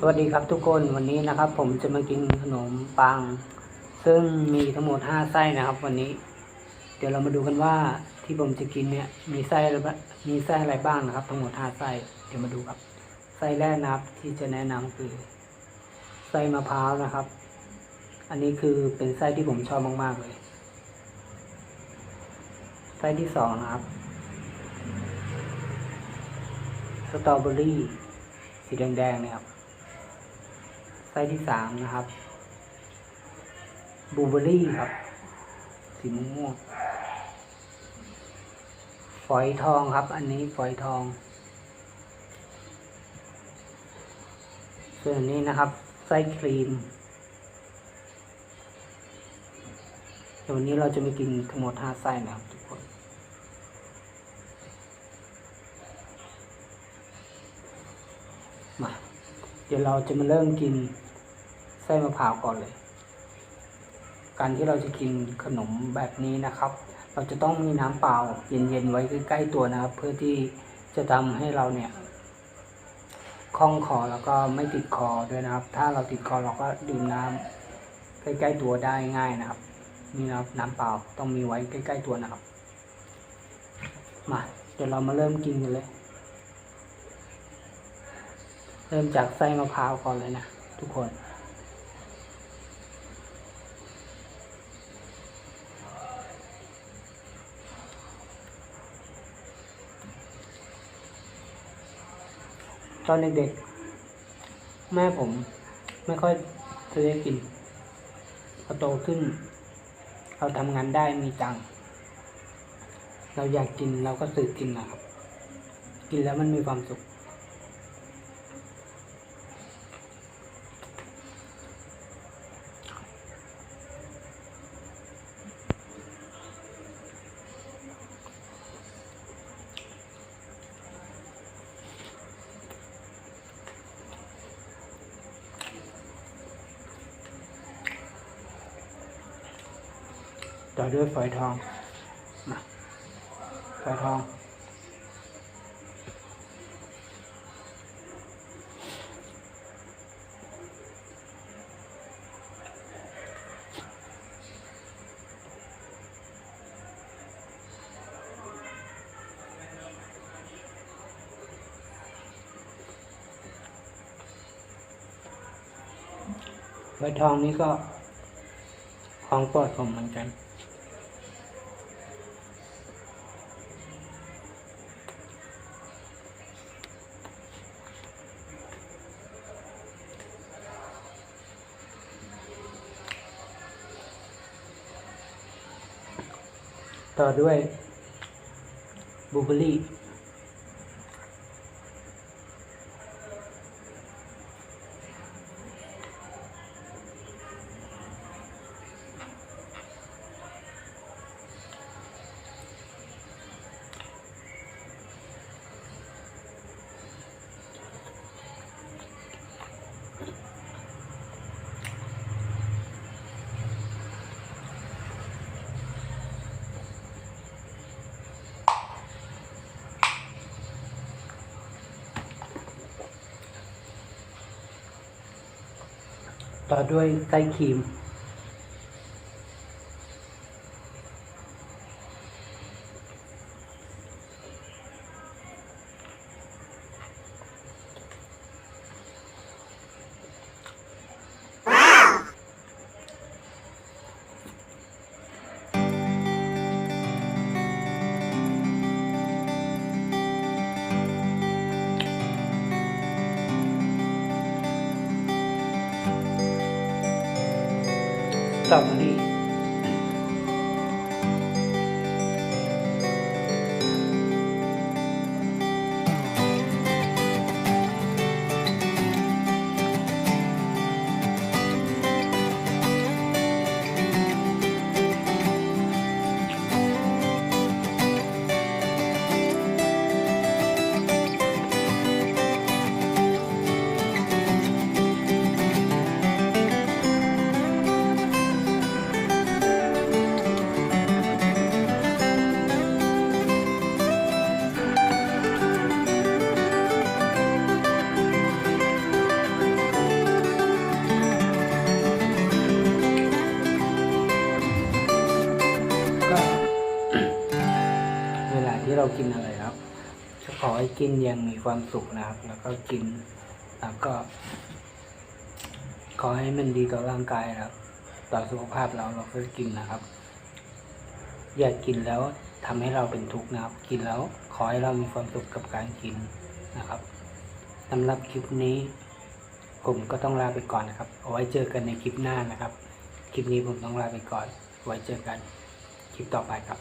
สวัสดีครับทุกคนวันนี้นะครับ ผมจะมากินขนมปัง ซึ่งมีทั้งหมดห้าไส้นะครับ วันนี้ เดี๋ยวเรามาดูกันว่าที่ผมจะกินเนี่ยมีไส้อะไรมีไส้อะไรบ้างนะครับ ทั้งหมดห้าไส้เดี๋ยวมาดูครับไส้แรกนะครับที่จะแนะนำคือไส้มะพร้าวนะครับ อันนี้คือเป็นไส้ที่ผมชอบมาก ๆ เลย ไส้ที่สองนะครับสตรอเบอรี่สีแดงๆเนี่ยครับ ส้ที่สามนะครับบูเบอรี่ครับสีม่วงฝอยทองครับ อันนี้ฝอยทอง ส่วนนี้นะครับ ไส้ครีมเดี๋ยววันนี้เราจะมากินทั้งหมดห้าไส้นะครับทุกคน มา เดี๋ยวเราจะมาเริ่มกิน ส้มะพร้าวก่อนเลย การที่เราจะกินขนมแบบนี้นะครับ เราจะต้องมีน้ำเปล่าเย็นๆไว้ใกล้ๆตัวนะครับ เพื่อที่จะทำให้เราเนี่ยคล่องคอแล้วก็ไม่ติดคอด้วยนะครับ ถ้าเราติดคอเราก็ดื่มน้ำใกล้ๆตัวได้ง่ายนะครับนี่นะครับน้ำเปล่าต้องมีไว้ใกล้ ๆตัวนะครับ มาเดี๋ยวเรามาเริ่มกินกันเลย เริ่มจากไส้มะพร้าวก่อนเลยนะทุกคน ตอนเด็กๆ แม่ผมไม่ค่อยซื้อให้กินพอโตขึ้น เราทำงานได้มีตังค์เราอยากกินเราก็ซื้อกินนะครับ กินแล้วมันมีความสุข ต่อด้วยฝอยทองฝอยทองฝอยทองนี้ก็ของปรดผมเหมือนกัน ต่อด้วยบลูเบอรี่ ต่อด้วยไส้ครีม สตร เรี่เรากินอะไรครับก็ขอให้กินอย่างมีความสุขนะครับ แล้วก็กิน แล้วก็ ขอให้มันดีต่อร่างกายครับ ต่อสุขภาพเราเราก็กินนะครับ อย่ากินแล้วทำให้เราเป็นทุกข์นะครับ กินแล้วขอให้เรามีความสุขกับการกินนะครับสำหรับคลิปนี้ผมก็ต้องลาไปก่อนนะครับเอาไว้เจอกันในคลิปหน้านะครับ คลิปนี้ผมต้องลาไปก่อน ไว้เจอกันคลิปต่อไปครับ